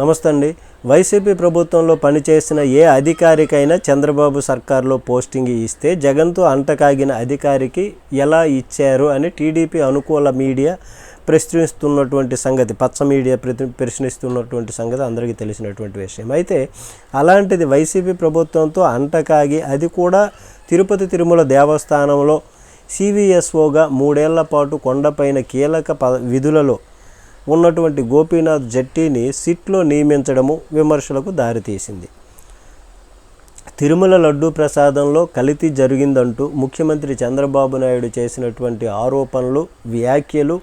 నమస్తే అండి. వైసీపీ ప్రభుత్వంలో పనిచేసిన ఏ అధికారికైనా చంద్రబాబు సర్కార్లో పోస్టింగ్ ఇస్తే జగన్తో అంటకాగిన అధికారికి ఎలా ఇచ్చారు అని టీడీపీ అనుకూల మీడియా ప్రశ్నిస్తున్నటువంటి సంగతి పచ్చ మీడియా ప్రతి ప్రశ్నిస్తున్నటువంటి సంగతి అందరికీ తెలిసినటువంటి విషయం. అయితే అలాంటిది వైసీపీ ప్రభుత్వంతో అంటకాగి అది కూడా తిరుపతి తిరుమల దేవస్థానంలో సివిఎస్ఓగా మూడేళ్ళ పాటు కొండపైన కీలక ప విధులలో ఉన్నటువంటి గోపీనాథ్ జట్టీని సిట్లో నియమించడము విమర్శలకు దారితీసింది. తిరుమల లడ్డూ ప్రసాదంలో కలితి జరిగిందంటూ ముఖ్యమంత్రి చంద్రబాబు నాయుడు చేసినటువంటి ఆరోపణలు వ్యాఖ్యలు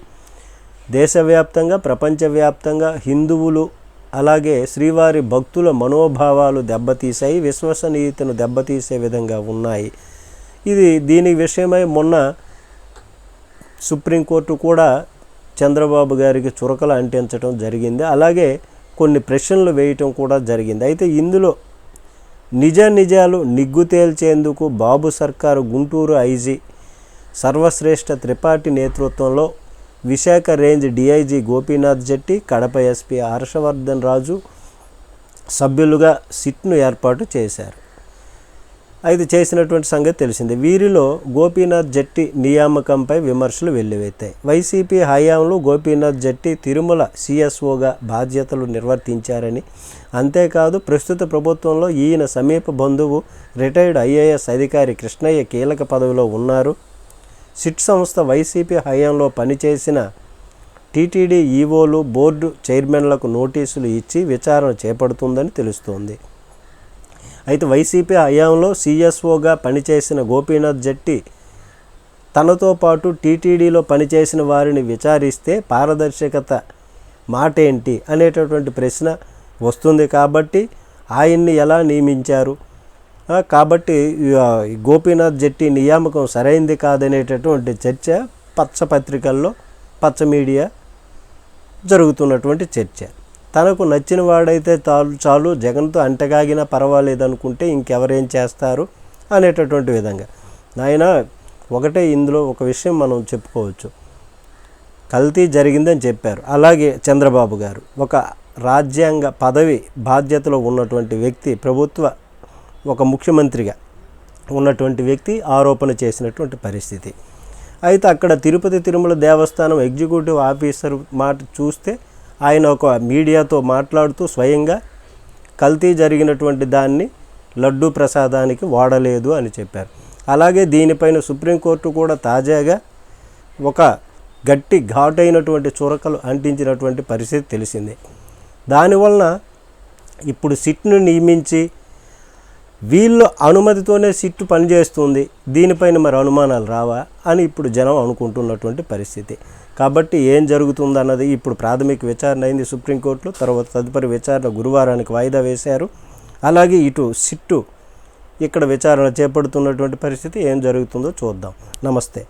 దేశవ్యాప్తంగా ప్రపంచవ్యాప్తంగా హిందువులు అలాగే శ్రీవారి భక్తుల మనోభావాలు దెబ్బతీశాయి విశ్వసనీయతను దెబ్బతీసే విధంగా ఉన్నాయి. ఇది దీని విషయమై మొన్న సుప్రీంకోర్టు కూడా చంద్రబాబు గారికి చురకలు అంటించడం జరిగింది. అలాగే కొన్ని ప్రశ్నలు వేయటం కూడా జరిగింది. అయితే ఇందులో నిజ నిజాలు నిగ్గు తేల్చేందుకు బాబు సర్కారు గుంటూరు ఐజీ సర్వశ్రేష్ఠ త్రిపాఠి నేతృత్వంలో Visakha range DIG Gopinath Jatti Kadapa SP Harshavardhan Raju సభ్యులుగా సిట్ను ఏర్పాటు చేశారు. ఇది చేసినటువంటి సంగతి తెలిసింది. వీరిలో గోపీనాథ్ జట్టి నియామకంపై విమర్శలు వెల్లువెత్తాయి. వైసీపీ హయాంలో గోపీనాథ్ జట్టి తిరుమల సిఎస్ఓగా బాధ్యతలు నిర్వర్తించారని. అంతేకాదు ప్రస్తుత ప్రభుత్వంలో ఈయన సమీప బంధువు రిటైర్డ్ ఐఏఎస్ అధికారి కృష్ణయ్య కీలక పదవిలో ఉన్నారు. సిట్ సంస్థ వైసీపీ హయాంలో పనిచేసిన టీటీడీ ఈవోలు బోర్డు చైర్మన్లకు నోటీసులు ఇచ్చి విచారణ చేపడుతుందని తెలుస్తోంది. అయితే వైసీపీ హయాంలో సిఎస్ఓగా పనిచేసిన గోపీనాథ్ జట్టి తనతో పాటు టీటీడీలో పనిచేసిన వారిని విచారిస్తే పారదర్శకత మాట ఏంటి అనేటటువంటి ప్రశ్న వస్తుంది కాబట్టి ఆయన్ని ఎలా నియమించారు? కాబట్టి గోపీనాథ్ జట్టి నియామకం సరైంది కాదనేటటువంటి చర్చ పచ్చ పత్రికల్లో పచ్చ మీడియా జరుగుతున్నటువంటి చర్చ. తనకు నచ్చిన వాడైతే చాలు చాలు జగన్తో అంటగాగినా పర్వాలేదు అనుకుంటే ఇంకెవరేం చేస్తారు అనేటటువంటి విధంగా. నాయన ఒకటే ఇందులో ఒక విషయం మనం చెప్పుకోవచ్చు. కల్తీ జరిగిందని చెప్పారు. అలాగే చంద్రబాబు గారు. ఒక రాజ్యాంగ పదవి బాధ్యతలో ఉన్నటువంటి వ్యక్తి ప్రభుత్వ ఒక ముఖ్యమంత్రిగా ఉన్నటువంటి వ్యక్తి ఆరోపణ చేసినటువంటి పరిస్థితి. అయితే అక్కడ తిరుపతి తిరుమల దేవస్థానం ఎగ్జిక్యూటివ్ ఆఫీసర్ మాట చూస్తే ఆయన ఒక మీడియాతో మాట్లాడుతూ స్వయంగా కల్తీ జరిగినటువంటి దాన్ని లడ్డూ ప్రసాదానికి వాడలేదు అని చెప్పారు. అలాగే దీనిపైన సుప్రీంకోర్టు కూడా తాజాగా ఒక గట్టి ఘాటైనటువంటి చురకలు అంటించినటువంటి పరిస్థితి తెలిసింది. దానివలన ఇప్పుడు సిట్ను నియమించి వీళ్ళ అనుమతితోనే సిట్టు పనిచేస్తుంది దీనిపైన మరి అనుమానాలు రావా అని ఇప్పుడు జనం అనుకుంటున్నటువంటి పరిస్థితి. కాబట్టి ఏం జరుగుతుందన్నది ఇప్పుడు ప్రాథమిక విచారణ అయింది సుప్రీంకోర్టులో తర్వాత తదుపరి విచారణ గురువారానికి వాయిదా వేశారు. అలాగే ఇటు సిట్టు ఇక్కడ విచారణ చేపడుతున్నటువంటి పరిస్థితి ఏం జరుగుతుందో చూద్దాం. నమస్తే.